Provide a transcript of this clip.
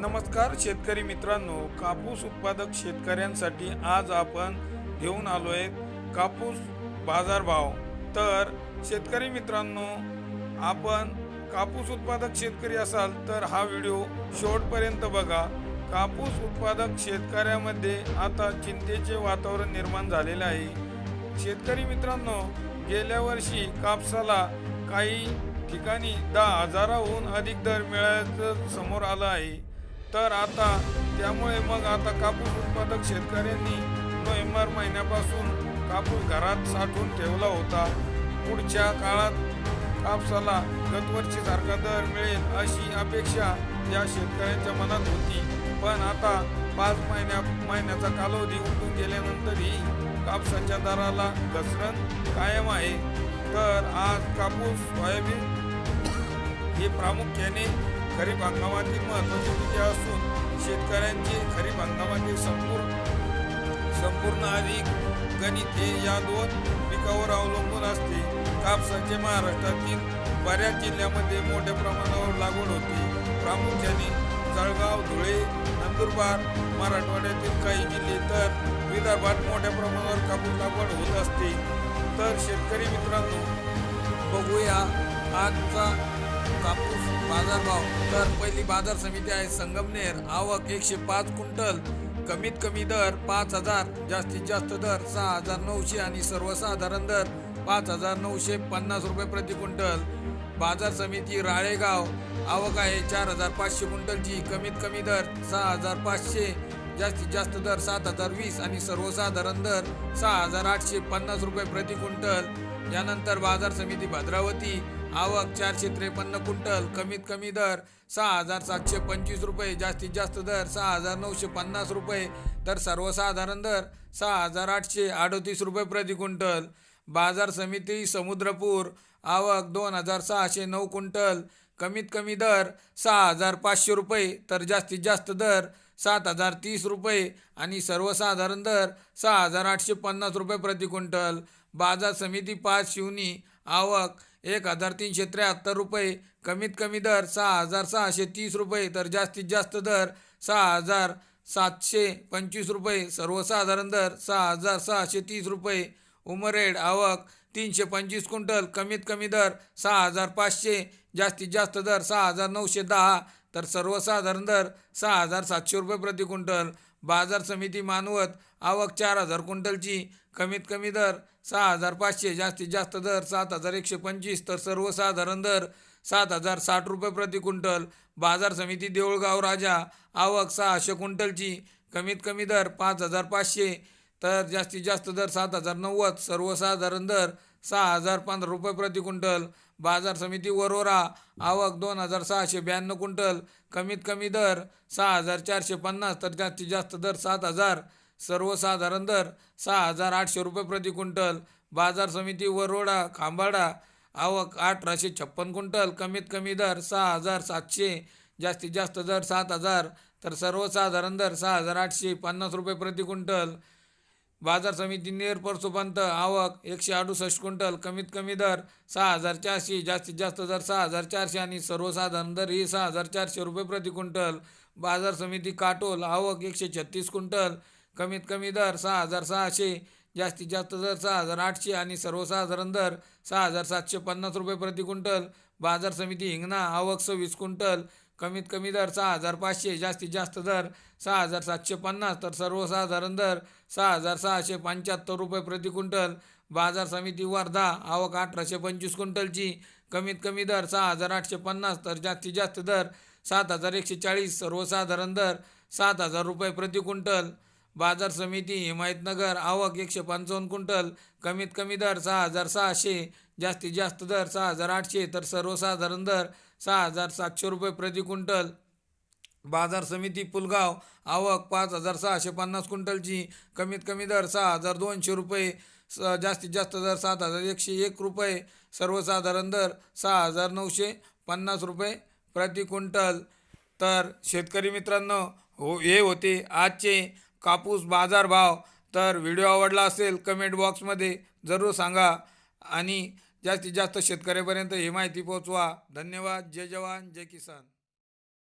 नमस्कार शेतकरी मित्रांनो कापूस उत्पादक शेतकऱ्यांसाठी आज आपण घेऊन आलो आहे कापूस बाजारभाव. तर शेतकरी मित्रांनो आपण कापूस उत्पादक शेतकरी असाल तर हा व्हिडिओ शेवटपर्यंत बघा. कापूस उत्पादक शेतकऱ्यामध्ये आता चिंतेचे वातावरण निर्माण झालेले आहे. शेतकरी मित्रांनो गेल्या वर्षी कापसाला काही ठिकाणी दहा हजाराहून अधिक दर मिळाल्याचं समोर आलं आहे. तर आता त्यामुळे मग आता कापूस उत्पादक शेतकऱ्यांनी नोव्हेंबर महिन्यापासून कापूस घरात साठवून ठेवला होता. पुढच्या काळात कापसाला गतवर्षी सारखा दर मिळेल अशी अपेक्षा या शेतकऱ्यांच्या मनात होती. पण आता पाच महिन्या महिन्याचा कालावधी उठून गेल्यानंतरही कापसाच्या दराला घसरण कायम आहे. तर आज कापूस सोयाबीन हे प्रामुख्याने खरीप हंगामातील महत्त्वाचे पिके असून शेतकऱ्यांचे खरीप हंगामातील संपूर्ण संपूर्ण अधिक गणित हे या दोन पिकावर अवलंबून असते. कापसाचे महाराष्ट्रातील बऱ्याच जिल्ह्यामध्ये मोठ्या प्रमाणावर लागवड होते. प्रामुख्याने जळगाव धुळे नंदुरबार मराठवाड्यातील काही जिल्हे तर विदर्भात मोठ्या प्रमाणावर कापूस लागवड होत असते. तर शेतकरी मित्रांनो बघूया आजचा कापूस बाजारभाव. तर पहिली बाजार समिती आहे संगमनेर. आवक एकशे पाच क्विंटल. कमीत कमी दर पाच हजार. जास्तीत जास्त दर सहा हजार नऊशे आणि सर्वसाधारण दर पाच हजार नऊशे पन्नास रुपये प्रति क्विंटल. बाजार समिती राळेगाव. आवक आहे चार हजार पाचशे क्विंटलची. कमीत कमी दर सहा हजार पाचशे. जास्तीत जास्त दर सात हजार वीस आणि सर्वसाधारण दर सहा हजार आठशे पन्नास रुपये प्रति क्विंटल. यानंतर बाजार समिती भद्रावती. आवक चारशे त्रेपन्न क्विंटल कमीत कमी दर सहा हजार सातशे पंचवीस रुपये जास्तीत जास्त दर सहा हजार नऊशे पन्नास रुपये तर सर्वसाधारण दर सहा हजार आठशे अडतीस रुपये प्रति क्विंटल. बाजार समिती समुद्रपूर आवक दोन हजार सहाशे नऊ क्विंटल कमीत कमी दर सहा हजार पाचशे रुपये तर जास्तीत जास्त दर सात हजार तीस रुपये आणि सर्वसाधारण दर सहा हजार आठशे पन्नास रुपये प्रति क्विंटल. बाजार समिती पाच शिवनी आवक एक हजार तीनशे त्र्याहत्तर रुपये. कमीत कमी दर सहा हजार सहाशे तीस रुपये. तर जास्तीत जास्त दर सहा हजार सातशे पंचवीस रुपये. सर्वसाधारण दर सहा हजार सहाशे तीस रुपये. उमरेड आवक तीनशे पंचवीस क्विंटल. कमीत कमी दर सहा हजार पाचशे. जास्तीत जास्त दर सहा हजार नऊशे दहा. तर सर्वसाधारण दर सहा हजार सातशे रुपये प्रति क्विंटल. बाजार समिती मानवत आवक चार हजार क्विंटलची. कमीत कमी दर सहा हजार पाचशे जास्तीत जास्त दर सात हजार एकशे पंचवीस तर सर्वसाधारण दर सात हजार साठ रुपये प्रति क्विंटल. बाजार समिती देऊळगाव राजा आवक सहाशे क्विंटलची. कमीत कमी दर पाच हजार पाचशे तर जास्तीत जास्त दर सात हजार नव्वद. सर्वसाधारण दर सहा हजार पंधरा रुपये प्रति क्विंटल. बाजार समिती वरोरा आवक दोन हजार सहाशे ब्याण्णव क्विंटल. कमीत कमी दर सहा हजार चारशे पन्नास तर जास्तीत जास्त दर सात हजार. सर्वसाधारण दर सहा हजार आठशे रुपये प्रति क्विंटल. बाजार समिती वरोडा खांबाडा आवक अठराशे छप्पन क्विंटल. कमीत कमी दर सहा हजार सातशे जास्तीत जास्त दर सात हजार. तर सर्वसाधारण दर सहा हजार आठशे पन्नास रुपये प्रति क्विंटल. बाजार समिती नेर परसोपंत आवक एकशे अडुसष्ट क्विंटल कमीत कमी दर सहा हजार चारशे जास्तीत जास्त दर सहा हजार चारशे आणि सर्वसाधारण दर ही सहा हजार चारशे रुपये प्रति क्विंटल. बाजार समिती काटोल आवक एकशे छत्तीस क्विंटल कमीत कमी दर सहा हजार सहाशे जास्तीत जास्त दर सहा हजार आठशे आणि सर्वसाधारण दर सहा हजार सातशे पन्नास रुपये प्रति क्विंटल. बाजार समिती हिंगणा आवक सव्वीस क्विंटल कमीत कमी दर सहा हजार पाचशे जास्तीत जास्त दर सहा हजार सातशे पन्नास तर सर्वसाधारण दर सहा हजार सहाशे पंच्याहत्तर रुपये प्रति क्विंटल. बाजार समिती वर्धा आवक अठराशे पंचवीस क्विंटलची. कमीत कमी दर सहा हजार आठशे पन्नास तर जास्तीत जास्त दर सात हजार एकशे चाळीस सर्वसाधारण दर सात हजार रुपये प्रति क्विंटल. बाजार समिती हिमायतनगर आवक एकशे पंचावन्न क्विंटल. कमीत कमी दर सहा हजार सहाशे जास्तीत जास्त दर सहा हजार आठशे तर सर्वसाधारण दर सहा हजार सातशे रुपये प्रति क्विंटल. बाजार समिती पुलगाव आवक पाच हजार सहाशे पन्नास क्विंटलची. कमीत कमी दर सहा हजार दोनशे रुपये स जास्तीत जास्त दर सात हजार एकशे एक रुपये. सर्वसाधारण दर सहा हजार नऊशे पन्नास रुपये प्रति क्विंटल. तर शेतकरी मित्रांनो हो हे होते आजचे कापूस बाजारभाव तर व्हिडिओ आवडला असेल कमेंट बॉक्समध्ये जरूर सांगा. आणि जास्तीत जास्त शेतकऱ्यापर्यंत ही माहिती पोहोचवा. धन्यवाद. जय जवान. जय किसान.